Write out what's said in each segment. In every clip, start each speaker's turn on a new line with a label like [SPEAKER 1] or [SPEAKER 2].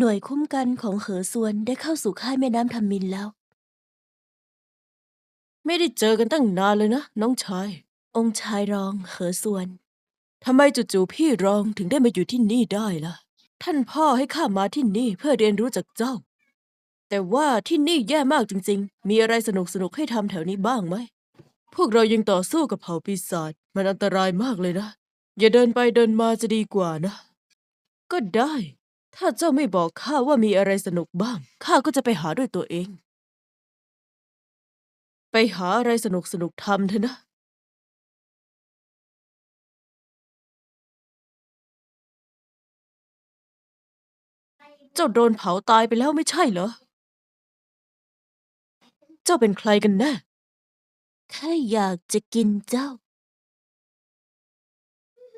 [SPEAKER 1] หน่วยคุ้มกันของเหอซวนได้เข้าสู่ค่ายแม่น้ำทำมินแล้ว
[SPEAKER 2] ไม่ได้เจอกันตั้งนานเลยนะ น้องชาย
[SPEAKER 1] องค์ชายรองเหอซวน
[SPEAKER 2] ทำไมจู่ๆพี่รองถึงได้มาอยู่ที่นี่ได้ล่ะ ท่านพ่อให้ข้ามาที่นี่เพื่อเรียนรู้จากเจ้า แต่ว่าที่นี่แย่มากจริง ๆ มีอะไรสนุกๆให้ทำแถวนี้บ้างไหม พวกเรายังต่อสู้กับเผ่าปีศาจมันอันตรายมากเลยนะ อย่าเดินไปเดินมาจะดีกว่านะ ก็ได้ ถ้าเจ้าไม่บอกข้าว่ามีอะไรสนุกบ้าง ข้าก็จะไปหาด้วยตัวเอง ไปหาอะไรสนุกๆทำเถอะนะ เจ้าโดนเผาตายไปแล้วไม่ใช่เหรอ เจ้าเป็นใครกันแน่
[SPEAKER 1] แค่อยากจะกินเจ้า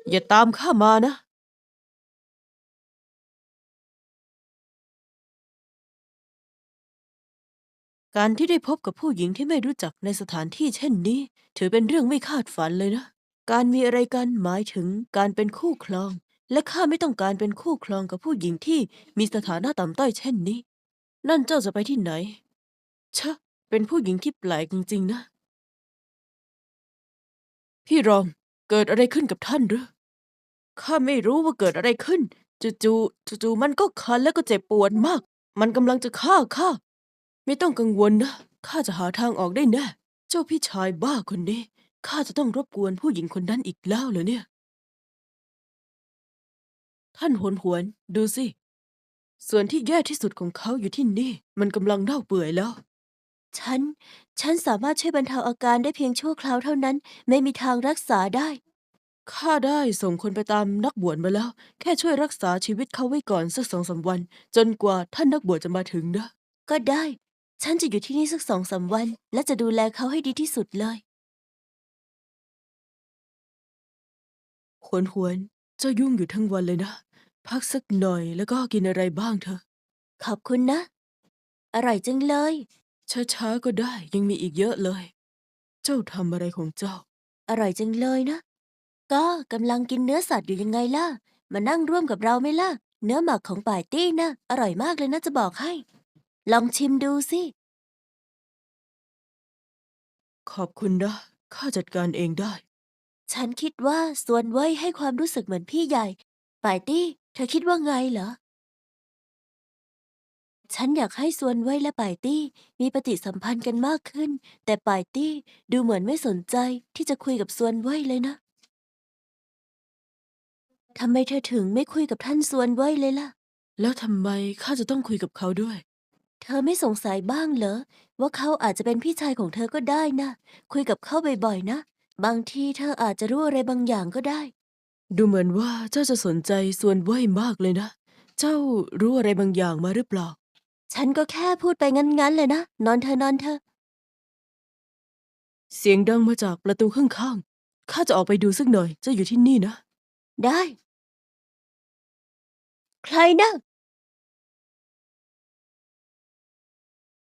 [SPEAKER 2] อย่าตามข้ามานะ การที่ได้พบกับผู้หญิงที่ไม่รู้จักในสถานที่เช่นนี้ ถือเป็นเรื่องไม่คาดฝันเลยนะ การมีอะไรกันหมายถึงการเป็นคู่ครอง และข้าไม่ต้องการเป็นคู่ครองกับผู้หญิงที่มีสถานะต่ำต้อยเช่นนี้ นั่นเจ้าจะไปที่ไหน ชะ เป็นผู้หญิงที่แปลกจริงๆนะ พี่รองเกิดอะไรขึ้นกับท่านหรือข้าไม่รู้ว่าเกิดอะไรขึ้น จู่ๆจู่ๆมันก็คันแล้วก็เจ็บปวดมาก มันกำลังจะฆ่าข้า ไม่ต้องกังวลนะ ข้าจะหาทางออกได้แน่เจ้าพี่ชายบ้าคนนี้ ข้าจะต้องรบกวนผู้หญิงคนนั้นอีกแล้วเหรอเนี่ย ท่านหวนหวนๆดูสิ ส่วนที่แย่ที่สุดของเขาอยู่ที่นี่ มันกำลังเน่าเปื่อยแล้ว
[SPEAKER 1] ฉัน ฉันสามารถช่วยบรรเทาอาการได้เพียงชั่วคราวเท่านั้น ไม่มีทางรักษาได้
[SPEAKER 2] ข้าได้ส่งคนไปตามนักบวชมาแล้ว แค่ช่วยรักษาชีวิตเขาไว้ก่อนสักสองสามวัน จนกว่าท่านนักบวชจะมาถึงนะ
[SPEAKER 1] ก็ได้ ฉันจะอยู่ที่นี่สักสองสามวัน และจะดูแลเขาให้ดีที่สุดเลย
[SPEAKER 2] หวนหวนๆเจ้ายุ่งอยู่ทั้งวันเลยนะ พักสักหน่อยแล้วก็กินอะไรบ้างเถอะ
[SPEAKER 1] ขอบคุณนะ อร่อยจังเลย
[SPEAKER 2] ช้าๆก็ได้ยังมีอีกเยอะเลย เจ้าทำอะไรของเจ้า
[SPEAKER 1] อร่อยจังเลยนะ ก็กำลังกินเนื้อสัตว์อยู่ยังไงล่ะ มานั่งร่วมกับเราไหมล่ะ เนื้อหมักของป่ายตี้นะ อร่อยมากเลยนะจะบอกให้ ลองชิมดูสิ
[SPEAKER 2] ขอบคุณนะ ข้าจัดการเองได้
[SPEAKER 1] ฉันคิดว่าส่วนเว่ยให้ความรู้สึกเหมือนพี่ใหญ่ป่ายตี้ เธอคิดว่าไงเหรอ ฉันอยากให้ส่วนเว่ยและป่ายตี้ มีปฏิสัมพันธ์กันมากขึ้น แต่ป่ายตี้ดูเหมือนไม่สนใจที่จะคุยกับส่วนเว่ยเลยนะทำไมเธอถึงไม่คุยกับท่านส่วนเว่ยเลยล่ะ
[SPEAKER 2] แล้วทำไมข้าจะต้องคุยกับเขาด้วย
[SPEAKER 1] เธอไม่สงสัยบ้างเหรอ ว่าเขาอาจจะเป็นพี่ชายของเธอก็ได้นะ คุยกับเขาบ่อยๆนะ บางทีเธออาจจะรู้อะไรบางอย่างก็ได้
[SPEAKER 2] ดูเหมือนว่าเจ้าจะสนใจส่วนไหวมากเลยนะ เจ้ารู้อะไรบางอย่างมาหรือเปล่า
[SPEAKER 1] ฉันก็แค่พูดไปงั้นๆเลยนะ นอนเธอะนอนเธอะ
[SPEAKER 2] เสียงดังมาจากประตูข้างๆ ข้าจะออกไปดูสักหน่อย เจ้าอยู่ที่นี่นะ
[SPEAKER 1] ได้ ใครนะ